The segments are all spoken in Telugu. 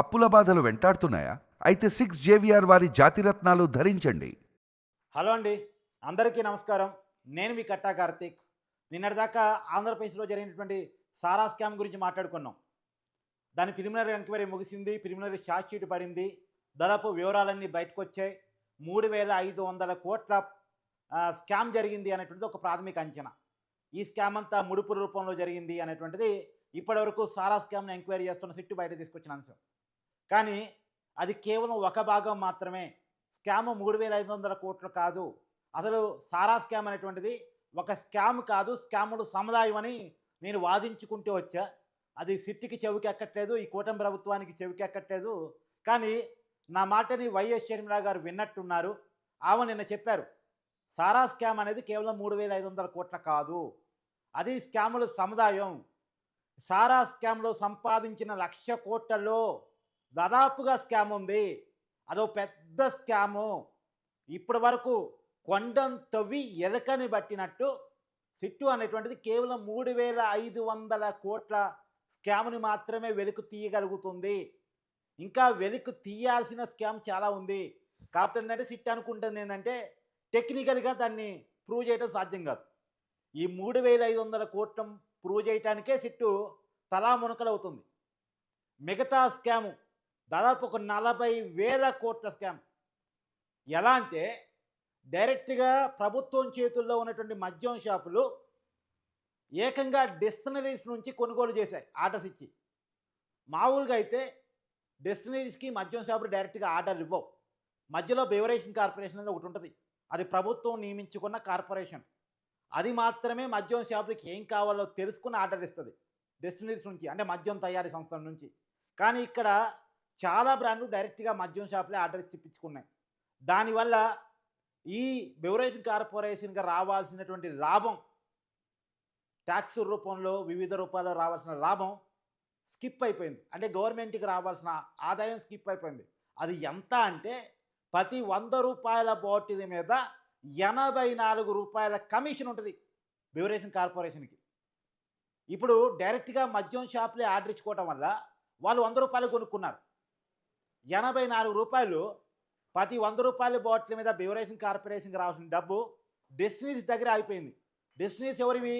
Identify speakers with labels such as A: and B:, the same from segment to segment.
A: అప్పుల బాధలు వెంటాడుతున్నాయా? అయితే సిక్స్ జేవిఆర్ వారి జాతిరత్నాలు ధరించండి.
B: హలో అండి. అందరికీ నమస్కారం. నేను మీ కట్టా కార్తీక్. నిన్నటిదాకా ఆంధ్రప్రదేశ్లో జరిగినటువంటి సారా స్కామ్ గురించి మాట్లాడుకున్నాం. దాని ప్రిలిమినరీ ఎంక్వైరీ ముగిసింది ప్రిలిమినరీ షార్ట్ షీట్ పడింది. దాదాపు వివరాలన్నీ బయటకు వచ్చాయి మూడు వేల ఐదు వందల కోట్ల స్కామ్ జరిగింది అనేటువంటిది ఒక ప్రాథమిక అంచనా. ఈ స్కామ్ అంతా ముడుపు రూపంలో జరిగింది అనేటువంటిది ఇప్పటివరకు సారా స్కామ్ను ఎంక్వైరీ చేస్తున్న సిట్టు బయట తీసుకొచ్చిన అంశం. కానీ అది కేవలం ఒక భాగం మాత్రమే. స్కామ్ మూడు వేల ఐదు వందల కోట్లు కాదు. అసలు సారా స్కామ్ అనేటువంటిది ఒక స్కామ్ కాదు. స్కాములు సముదాయం అని నేను వాదించుకుంటూ వచ్చా. అది సిట్టికి చెవికి ఎక్కట్లేదు ఈ కూటమి ప్రభుత్వానికి చెవికి ఎక్కట్లేదు కానీ నా మాటని వైఎస్ షర్మిలా గారు విన్నట్టున్నారు. ఆమె నిన్న చెప్పారు సారా స్కామ్ అనేది కేవలం మూడు వేల ఐదు వందల కోట్ల కాదు. అది స్కాముల సముదాయం. సారా స్కామ్లో సంపాదించిన లక్ష కోట్లలో దాదాపుగా స్కామ్ ఉంది. అదో పెద్ద స్కాము. ఇప్పటి వరకు కొండం తవ్వి ఎరకని బట్టినట్టు సిట్టు అనేటువంటిది కేవలం మూడు వేల ఐదు వందల కోట్ల స్కామ్ని మాత్రమే వెలుకు తీయగలుగుతుంది. ఇంకా వెలుకు తీయాల్సిన స్కామ్ చాలా ఉంది. కాకపోతే ఏంటంటే సిట్ అనుకుంటుంది ఏంటంటే టెక్నికల్గా దాన్ని ప్రూవ్ చేయడం సాధ్యం కాదు. ఈ మూడు వేల ఐదు వందల కోట్ల ప్రూవ్ చేయటానికే సిట్టు తలా మునకలవుతుంది. మిగతా స్కాము దాదాపు ఒక నలభై వేల కోట్ల స్కామ్. ఎలా అంటే డైరెక్ట్గా ప్రభుత్వం చేతుల్లో ఉన్నటువంటి మద్యం షాపులు ఏకంగా డెస్టినరీస్ నుంచి కొనుగోలు చేశాయి ఆర్డర్స్ ఇచ్చి. మామూలుగా అయితే డెస్టినరీస్కి మద్యం షాపులు డైరెక్ట్గా ఆర్డర్లు ఇవ్వవు. మధ్యలో బెవరేషన్ కార్పొరేషన్ అనేది ఒకటి ఉంటుంది. అది ప్రభుత్వం నియమించుకున్న కార్పొరేషన్. అది మాత్రమే మద్యం షాపులకి ఏం కావాలో తెలుసుకుని ఆర్డర్ ఇస్తుంది డెస్టినరీస్ నుంచి అంటే మద్యం తయారీ సంస్థల నుంచి. కానీ ఇక్కడ చాలా బ్రాండ్లు డైరెక్ట్గా మద్యం షాపులే ఆర్డర్ ఇచ్చి ఇప్పించుకున్నాయి. దానివల్ల ఈ బెవరేజ్ కార్పొరేషన్గా రావాల్సినటువంటి లాభం ట్యాక్స్ రూపంలో వివిధ రూపాల్లో రావాల్సిన లాభం స్కిప్ అయిపోయింది. అంటే గవర్నమెంట్కి రావాల్సిన ఆదాయం స్కిప్ అయిపోయింది. అది ఎంత అంటే ప్రతి వంద రూపాయల బాటిల్ మీద ఎనభై నాలుగు రూపాయల కమిషన్ ఉంటుంది బెవరేషన్ కార్పొరేషన్కి. ఇప్పుడు డైరెక్ట్గా మద్యం షాపులే ఆర్డర్ ఇచ్చుకోవటం వల్ల వాళ్ళు వంద రూపాయలు కొనుక్కున్నారు. ఎనభై నాలుగు రూపాయలు ప్రతి వంద రూపాయల బాటిల్ మీద బెవరేషన్ కార్పొరేషన్కి రావాల్సిన డబ్బు డెస్టినీస్ దగ్గర అయిపోయింది డెస్టినీస్ ఎవరివి?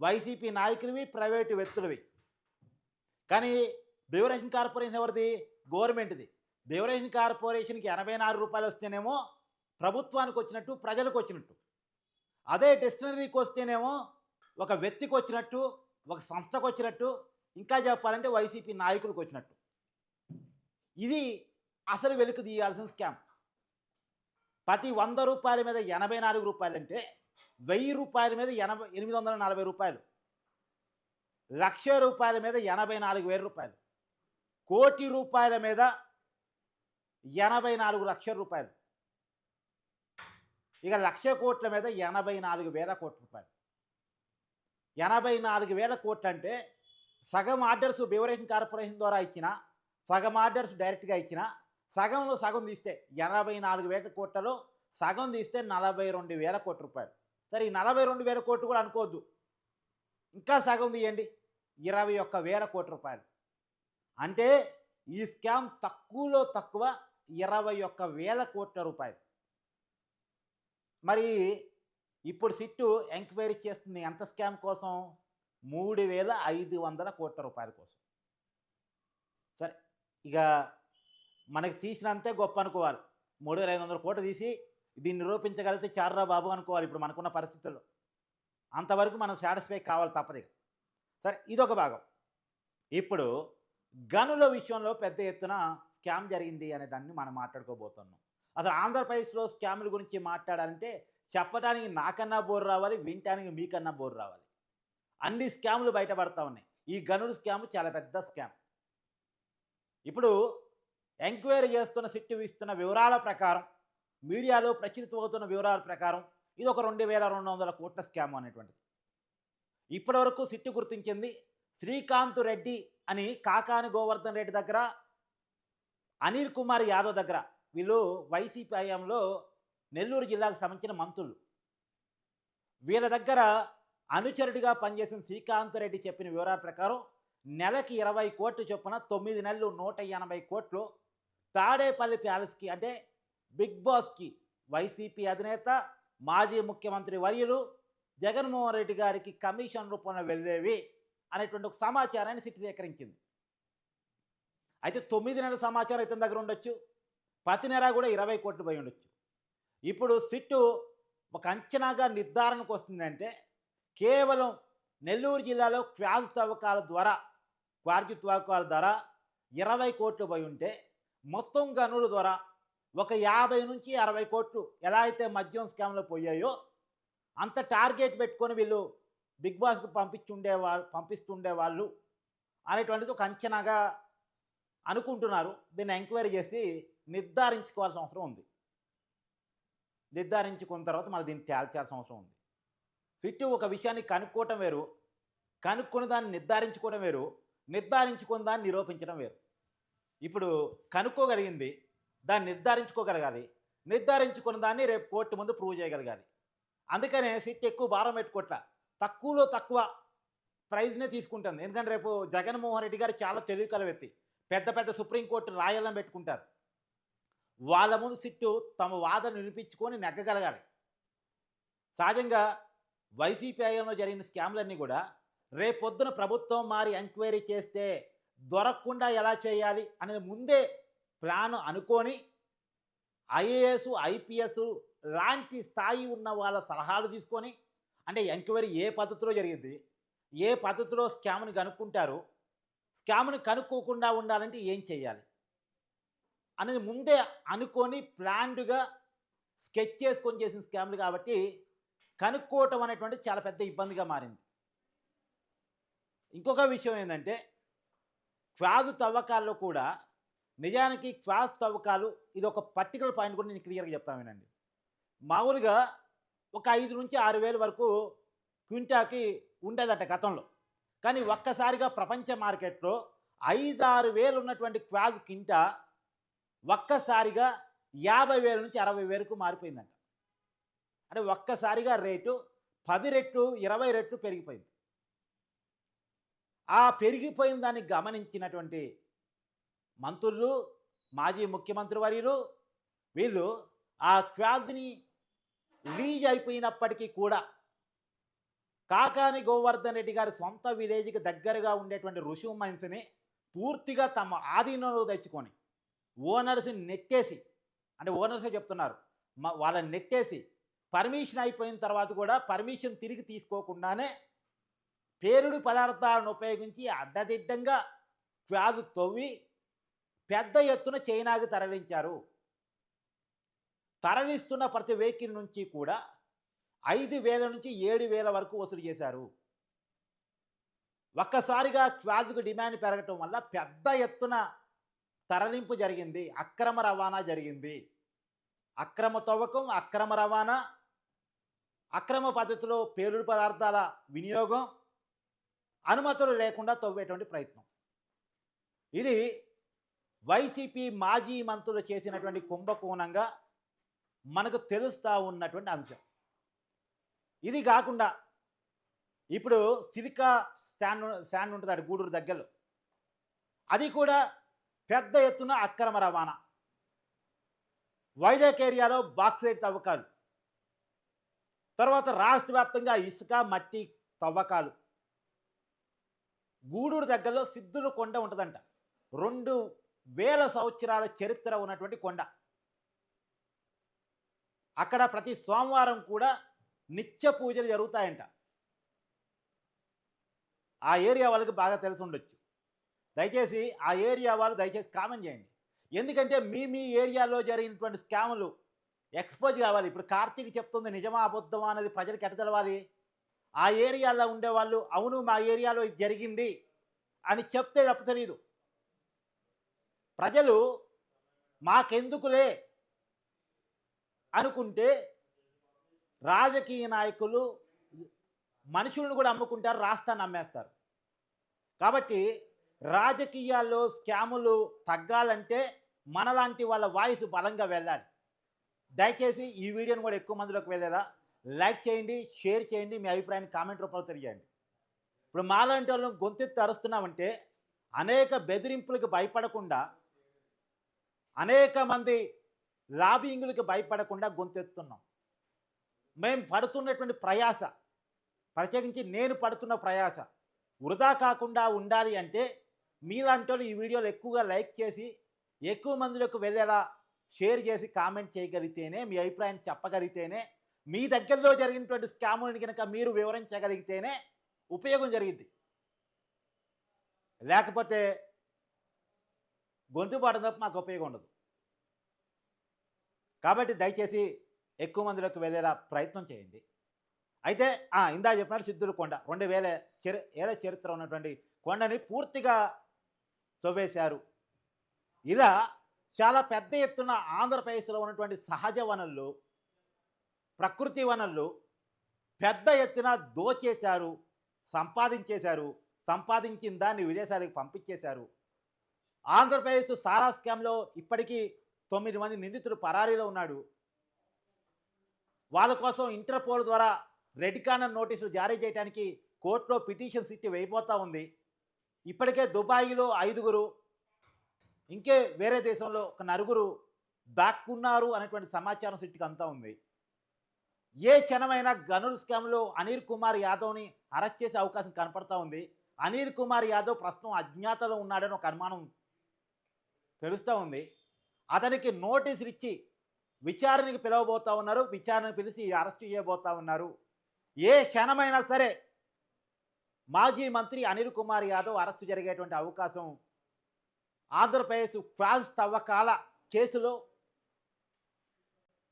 B: వైసీపీ నాయకులవి ప్రైవేటు వ్యక్తులవి. కానీ బెవరేషన్ కార్పొరేషన్ ఎవరిది? గవర్నమెంట్ది. బెవరేషన్ కార్పొరేషన్కి ఎనభై నాలుగు రూపాయలు వస్తేనేమో ప్రభుత్వానికి వచ్చినట్టు ప్రజలకు వచ్చినట్టు. అదే డెస్టినరీకి వస్తేనేమో ఒక వ్యక్తికి వచ్చినట్టు ఒక సంస్థకు వచ్చినట్టు ఇంకా చెప్పాలంటే వైసీపీ నాయకులకు వచ్చినట్టు. ఇది అసలు వెలుకు తీయాల్సిన స్కామ్. ప్రతి వంద రూపాయల మీద ఎనభై నాలుగు రూపాయలు అంటే వెయ్యి రూపాయల మీద ఎనభై ఎనిమిది వందల నలభై రూపాయలు. లక్ష రూపాయల మీద ఎనభై నాలుగు వేల రూపాయలు. కోటి రూపాయల మీద ఎనభై నాలుగు లక్షల రూపాయలు. ఇక లక్ష కోట్ల మీద ఎనభై నాలుగు వేల కోట్ల రూపాయలు. ఎనభై నాలుగు వేల కోట్లు అంటే సగం ఆర్డర్స్ బెవరేషన్ కార్పొరేషన్ ద్వారా ఇచ్చిన సగం ఆర్డర్స్ డైరెక్ట్గా ఇచ్చిన సగంలో సగం తీస్తే ఎనభై నాలుగు వేల కోట్లలో సగం తీస్తే నలభై రెండు వేల కోట్ల రూపాయలు. సరే ఈ నలభై రెండు వేల కోట్లు కూడా అనుకోవద్దు. ఇంకా సగం తీయండి ఇరవై ఒక్క వేల కోట్ల రూపాయలు. అంటే ఈ స్కామ్ తక్కువలో తక్కువ ఇరవై ఒక్క వేల కోట్ల రూపాయలు. మరి ఇప్పుడు సిట్టు ఎంక్వైరీ చేస్తుంది ఎంత స్కామ్ కోసం? మూడు వేల ఐదు వందల కోట్ల రూపాయల కోసం. సరే ఇక మనకి తీసినంతే గొప్ప అనుకోవాలి. మూడు వేల ఐదు వందల కోట్లు తీసి దీన్ని నిరూపించగలిగితే చార్రా బాబు అనుకోవాలి ఇప్పుడు మనకున్న పరిస్థితుల్లో. అంతవరకు మనం సాటిస్ఫై కావాలి తప్పదు సరే ఇదొక భాగం. ఇప్పుడు గనుల విషయంలో పెద్ద ఎత్తున స్కామ్ జరిగింది అనే దాన్ని మనం మాట్లాడుకోబోతున్నాం. అసలు ఆంధ్రప్రదేశ్లో స్కాముల గురించి మాట్లాడాలంటే చెప్పడానికి నాకన్నా బోరు రావాలి వినటానికి మీకన్నా బోరు రావాలి. అన్ని స్కాములు బయటపడతా ఉన్నాయి. ఈ గనుల స్కామ్ చాలా పెద్ద స్కామ్. ఇప్పుడు ఎంక్వైరీ చేస్తున్న సిట్టు ఇస్తున్న వివరాల ప్రకారం మీడియాలో ప్రచురితమవుతున్న వివరాల ప్రకారం ఇది ఒక రెండు వేల రెండు వందల కోట్ల స్కామ్ అనేటువంటిది. ఇప్పటివరకు సిట్టు గుర్తించింది శ్రీకాంత్ రెడ్డి అని కాకాని గోవర్ధన్ రెడ్డి దగ్గర అనిల్ కుమార్ యాదవ్ దగ్గర. వీళ్ళు వైసీపీ హయాంలో నెల్లూరు జిల్లాకు సంబంధించిన మంత్రులు. వీళ్ళ దగ్గర అనుచరుడిగా పనిచేసిన శ్రీకాంత్ రెడ్డి చెప్పిన వివరాల ప్రకారం నెలకి ఇరవై కోట్లు చొప్పున తొమ్మిది నెలలు నూట ఎనభై కోట్లు. తాడేపల్లి ప్యాలెస్కి అంటే బిగ్ బాస్కి వైసీపీ అధినేత మాజీ ముఖ్యమంత్రి వర్యులు జగన్మోహన్ రెడ్డి గారికి కమిషన్ రూపంలో వెళ్ళేవి అనేటువంటి ఒక సమాచారాన్ని సిట్ సేకరించింది అయితే తొమ్మిది నెలల సమాచారం ఇతని దగ్గర ఉండొచ్చు. ప్రతి నెల కూడా ఇరవై కోట్లు పోయి ఉండొచ్చు. ఇప్పుడు సిట్టు ఒక అంచనాగా నిర్ధారణకు వస్తుందంటే కేవలం నెల్లూరు జిల్లాలో క్వాజ్ తవ్వకాల ద్వారా క్వార్జి తువాకాల ద్వారా ఇరవై కోట్లు పోయి ఉంటే మొత్తం గనుల ద్వారా ఒక యాభై నుంచి అరవై కోట్లు ఎలా అయితే మద్యం స్కామ్లో పోయాయో అంత టార్గెట్ పెట్టుకొని వీళ్ళు బిగ్ బాస్కు పంపించుండే వాళ్ళు పంపిస్తుండే వాళ్ళు అనేటువంటిది ఒక అంచనాగా అనుకుంటున్నారు. దీన్ని ఎంక్వైరీ చేసి నిర్ధారించుకోవాల్సిన అవసరం ఉంది. నిర్ధారించుకున్న తర్వాత మళ్ళీ దీన్ని తేల్చాల్సిన అవసరం ఉంది. సిట్టు ఒక విషయాన్ని కనుక్కోవటం వేరు. కనుక్కున్న దాన్ని నిర్ధారించుకోవడం వేరు. నిర్ధారించుకున్న దాన్ని నిరూపించడం వేరు. ఇప్పుడు కనుక్కోగలిగింది దాన్ని నిర్ధారించుకోగలగాలి. నిర్ధారించుకున్న దాన్ని రేపు కోర్టు ముందు ప్రూవ్ చేయగలగాలి. అందుకనే సిట్ ఎక్కువ భారం పెట్టుకోవట్ల తక్కువలో తక్కువ ప్రైజ్నే తీసుకుంటుంది. ఎందుకంటే రేపు జగన్మోహన్ రెడ్డి గారు చాలా తెలివి కల వ్యక్తి. పెద్ద పెద్ద సుప్రీంకోర్టు రాయాలని పెట్టుకుంటారు. వాళ్ళ ముందు సిట్టు తమ వాదన వినిపించుకొని నెగ్గగలగాలి. సహజంగా వైసీపీ హయాంలో జరిగిన స్కామ్లన్నీ కూడా రేపొద్దున ప్రభుత్వం మారి ఎంక్వైరీ చేస్తే దొరకకుండా ఎలా చేయాలి అనేది ముందే ప్లాన్ అనుకొని ఐఏఎస్ ఐపీఎస్ లాంటి స్థాయి ఉన్న వాళ్ళ సలహాలు తీసుకొని అంటే ఎంక్వైరీ ఏ పద్ధతిలో జరిగింది ఏ పద్ధతిలో స్కామ్ని కనుక్కుంటారు స్కామ్ని కనుక్కోకుండా ఉండాలంటే ఏం చేయాలి అనేది ముందే అనుకొని ప్లాన్డ్గా స్కెచ్ చేసుకొని చేసిన స్కామ్లు కాబట్టి కనుక్కోవటం అనేటువంటి చాలా పెద్ద ఇబ్బందిగా మారింది. ఇంకొక విషయం ఏంటంటే క్వాజు తవ్వకాల్లో కూడా నిజానికి క్వాజ్ తవ్వకాలు ఇది ఒక పర్టికులర్ పాయింట్ కూడా నేను క్లియర్గా చెప్తాను వినండి. మామూలుగా ఒక ఐదు నుంచి ఆరు వేల వరకు క్వింటాకి ఉండేదట గతంలో. కానీ ఒక్కసారిగా ప్రపంచ మార్కెట్లో ఐదారు వేలు ఉన్నటువంటి క్వాజ్ కింటా ఒక్కసారిగా యాభై వేల నుంచి అరవై వేలకు మారిపోయిందంట. అంటే ఒక్కసారిగా రేటు పది రెట్లు ఇరవై రెట్లు పెరిగిపోయింది. ఆ పెరిగిపోయిన దాన్ని గమనించినటువంటి మంత్రులు మాజీ ముఖ్యమంత్రి వర్యులు వీళ్ళు ఆ క్వాజ్ని లీజ్ అయిపోయినప్పటికీ కూడా కాకాని గోవర్ధన్ రెడ్డి గారి సొంత విలేజ్కి దగ్గరగా ఉండేటువంటి రుషు మైన్స్ని పూర్తిగా తమ ఆధీనంలో తెచ్చుకొని ఓనర్స్ని నెట్టేసి అంటే ఓనర్సే చెప్తున్నారు మా వాళ్ళని నెట్టేసి పర్మిషన్ అయిపోయిన తర్వాత కూడా పర్మిషన్ తిరిగి తీసుకోకుండానే పేరుడు పదార్థాలను ఉపయోగించి అడ్డదిడ్డంగా క్వాజు తవ్వి పెద్ద ఎత్తున చైనాకు తరలించారు. తరలిస్తున్న ప్రతి వెహికల్ నుంచి కూడా ఐదు వేల నుంచి ఏడు వేల వరకు వసూలు చేశారు. ఒక్కసారిగా క్వాజుకు డిమాండ్ పెరగటం వల్ల పెద్ద ఎత్తున తరలింపు జరిగింది. అక్రమ రవాణా జరిగింది. అక్రమ తవ్వకం అక్రమ రవాణా అక్రమ పద్ధతిలో పేలుడు పదార్థాల వినియోగం అనుమతులు లేకుండా తవ్వేటువంటి ప్రయత్నం. ఇది వైసీపీ మాజీ మంత్రులు చేసినటువంటి కుంభకోణంగా మనకు తెలుస్తూ ఉన్నటువంటి అంశం. ఇది కాకుండా ఇప్పుడు సిలికా స్టాండ్ స్టాండ్ ఉంటుంది అటు గూడూరు దగ్గరలో. అది కూడా పెద్ద ఎత్తున అక్రమ రవాణా. వైజాగ్ ఏరియాలో బాక్సైట్ తవ్వకాలు. తర్వాత రాష్ట్ర వ్యాప్తంగా ఇసుక మట్టి తవ్వకాలు. గూడూరు దగ్గరలో సిద్ధుల కొండ ఉంటుందంట. రెండు వేల సంవత్సరాల చరిత్ర ఉన్నటువంటి కొండ. అక్కడ ప్రతి సోమవారం కూడా నిత్య పూజలు జరుగుతాయంట. ఆ ఏరియా వాళ్ళకి బాగా తెలిసి ఉండొచ్చు. దయచేసి ఆ ఏరియా వాళ్ళు దయచేసి కామెంట్ చేయండి. ఎందుకంటే మీ మీ ఏరియాలో జరిగినటువంటి స్కాములు ఎక్స్పోజ్ కావాలి. ఇప్పుడు కార్తీక్ చెప్తుంది నిజమా అబద్ధమా అనేది ప్రజలకు ఎట్ట తెలవాలి? ఆ ఏరియాలో ఉండేవాళ్ళు అవును మా ఏరియాలో ఇది జరిగింది అని చెప్తే తప్ప తెలియదు ప్రజలు మాకెందుకులే అనుకుంటే రాజకీయ నాయకులు మనుషులను కూడా అమ్ముకుంటారు రాస్తా అమ్మేస్తారు. కాబట్టి రాజకీయాల్లో స్కాములు తగ్గాలంటే మనలాంటి వాళ్ళ వాయిస్ బలంగా వెళ్ళాలి. దయచేసి ఈ వీడియోని కూడా ఎక్కువ మందిలోకి వెళ్ళేలా లైక్ చేయండి షేర్ చేయండి మీ అభిప్రాయాన్ని కామెంట్ రూపంలో తెలియండి ఇప్పుడు మాలాంటి వాళ్ళు గొంతెత్తి అరుస్తున్నామంటే అనేక బెదిరింపులకు భయపడకుండా అనేక మంది లాబింగులకు భయపడకుండా గొంతెత్తున్నాం. మేము పడుతున్నటువంటి ప్రయాస ప్రత్యేకించి నేను పడుతున్న ప్రయాస వృధా కాకుండా ఉండాలి అంటే మీలాంటి వాళ్ళు ఈ వీడియోలు ఎక్కువగా లైక్ చేసి ఎక్కువ మందిలోకి వెళ్ళేలా షేర్ చేసి కామెంట్ చేయగలిగితేనే మీ అభిప్రాయాన్ని చెప్పగలిగితేనే మీ దగ్గరలో జరిగినటువంటి స్కాములను కనుక మీరు వివరించగలిగితేనే ఉపయోగం జరిగింది లేకపోతే గొంతు పాడడం తప్ప మాకు ఉపయోగం ఉండదు. కాబట్టి దయచేసి ఎక్కువ మందిలోకి వెళ్ళేలా ప్రయత్నం చేయండి. అయితే ఇందా చెప్పినట్టు సిద్ధుడు కొండ రెండు వేల చరి ఏళ్ళ చరిత్ర ఉన్నటువంటి కొండని పూర్తిగా తవ్వేశారు. ఇలా చాలా పెద్ద ఎత్తున ఆంధ్రప్రదేశ్లో ఉన్నటువంటి సహజ వనరులు ప్రకృతి వనరులు పెద్ద ఎత్తున దోచేశారు సంపాదించేశారు సంపాదించిన దాన్ని విదేశాలకు పంపించేశారు. ఆంధ్రప్రదేశ్ సారా స్కామ్లో ఇప్పటికీ తొమ్మిది మంది నిందితుడు పరారీలో ఉన్నాడు. వాళ్ళ కోసం ఇంటర్పోల్ ద్వారా రెడ్ కార్నర్ నోటీసులు జారీ చేయడానికి కోర్టులో పిటిషన్ సిట్టి వేయబోతా ఉంది. ఇప్పటికే దుబాయ్లో ఐదుగురు ఇంకే వేరే దేశంలో ఒక నలుగురు దాక్కున్నారు అనేటువంటి సమాచారం సిట్టికి అంతా ఉంది. ఏ క్షణమైనా గనుల్ స్కామ్లో అనిల్ కుమార్ యాదవ్ని అరెస్ట్ చేసే అవకాశం కనపడతా ఉంది. అనిల్ కుమార్ యాదవ్ ప్రస్తుతం అజ్ఞాతలో ఉన్నాడని ఒక అనుమానం తెలుస్తూ ఉంది. అతనికి నోటీసులు ఇచ్చి విచారణకి పిలవబోతా ఉన్నారు. విచారణకు పిలిచి అరెస్ట్ చేయబోతా ఉన్నారు. ఏ క్షణమైనా సరే మాజీ మంత్రి అనిల్ కుమార్ యాదవ్ అరెస్టు జరిగేటువంటి అవకాశం ఆంధ్రప్రదేశ్ ఫ్రాన్స్ తవ్వకాల కేసులో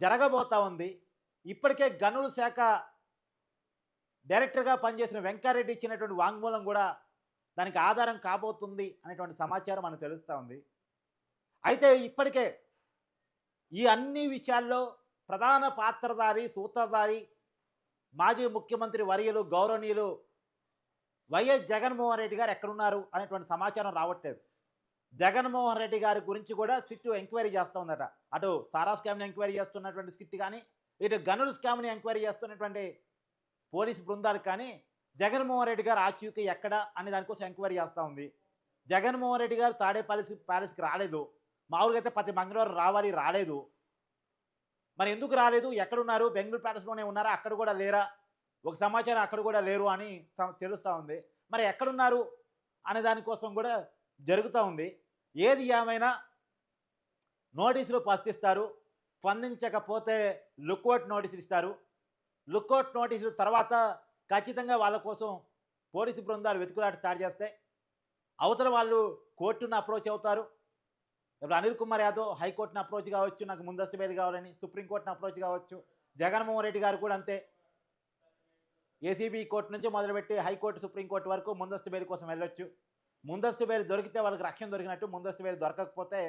B: జరగబోతా ఉంది. ఇప్పటికే గనుల శాఖ డైరెక్టర్గా పనిచేసిన వెంకారెడ్డి ఇచ్చినటువంటి వాంగ్మూలం కూడా దానికి ఆధారం కాబోతుంది అనేటువంటి సమాచారం మనకు తెలుస్తూ ఉంది. అయితే ఇప్పటికే ఈ అన్ని విషయాల్లో ప్రధాన పాత్రధారి సూత్రధారి మాజీ ముఖ్యమంత్రి వర్యులు గౌరవనీయులు వైఎస్ జగన్మోహన్ రెడ్డి గారు ఎక్కడున్నారు అనేటువంటి సమాచారం రావట్లేదు. జగన్మోహన్ రెడ్డి గారి గురించి కూడా సిట్టు ఎంక్వైరీ చేస్తూ ఉందట. అటు సారా స్కామ్ని ఎంక్వైరీ చేస్తున్నటువంటి స్కిట్ కానీ ఇటు గనుల స్కామ్ని ఎంక్వైరీ చేస్తున్నటువంటి పోలీసు బృందాలు కానీ జగన్మోహన్ రెడ్డి గారు ఆచూకీ ఎక్కడ అనే దానికోసం ఎంక్వైరీ చేస్తూ ఉంది. జగన్మోహన్ రెడ్డి గారు తాడే ప్యాలెస్ ప్యాలెస్కి రాలేదు. మామూలుగా అయితే ప్రతి మంగళవారం రావాలి రాలేదు. మరి ఎందుకు రాలేదు? ఎక్కడున్నారు? బెంగళూరు ప్యాలెస్లోనే ఉన్నారా? అక్కడ కూడా లేరా? ఒక సమాచారం అక్కడ కూడా లేరు అని తెలుస్తూ ఉంది. మరి ఎక్కడున్నారు? అనే దానికోసం కూడా జరుగుతూ ఉంది. ఏది ఏమైనా నోటీసులు పస్తిస్తారు స్పందించకపోతే లుక్అవుట్ నోటీసులు ఇస్తారు. లుక్అవుట్ నోటీసులు తర్వాత ఖచ్చితంగా వాళ్ళ కోసం పోలీసు బృందాలు వెతుకులాట స్టార్ట్ చేస్తే అవతల వాళ్ళు కోర్టును అప్రోచ్ అవుతారు. ఇప్పుడు అనిల్ కుమార్ యాదవ్ హైకోర్టును అప్రోచ్ కావచ్చు నాకు ముందస్తు బెయిల్ కావాలని సుప్రీంకోర్టును అప్రోచ్ కావచ్చు జగన్మోహన్ రెడ్డి గారు కూడా అంతే. ఏసీబీ కోర్టు నుంచి మొదలుపెట్టి హైకోర్టు సుప్రీంకోర్టు వరకు ముందస్తు బెయిల్ కోసం వెళ్ళొచ్చు. ముందస్తు బెయిల్ దొరికితే వాళ్ళకి రక్షణ దొరికినట్టు ముందస్తు బెయిల్ దొరకకపోతే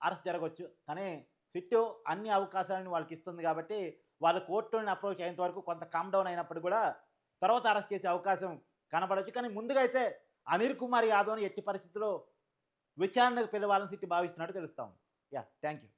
B: అరెస్ట్ జరగవచ్చు కానీ సిట్టు అన్ని అవకాశాలను వాళ్ళకి ఇస్తుంది కాబట్టి వాళ్ళ కోర్టులను అప్రోచ్ అయ్యేంత వరకు కొంత కామ్ డౌన్ అయినప్పుడు కూడా తర్వాత అరెస్ట్ చేసే అవకాశం కనపడవచ్చు కానీ ముందుగా అయితే అనిల్ కుమార్ యాదవ్ని ఎట్టి పరిస్థితుల్లో విచారణకు పిలవాలని సిట్టి భావిస్తున్నట్టు తెలుస్తాం యా థ్యాంక్ యూ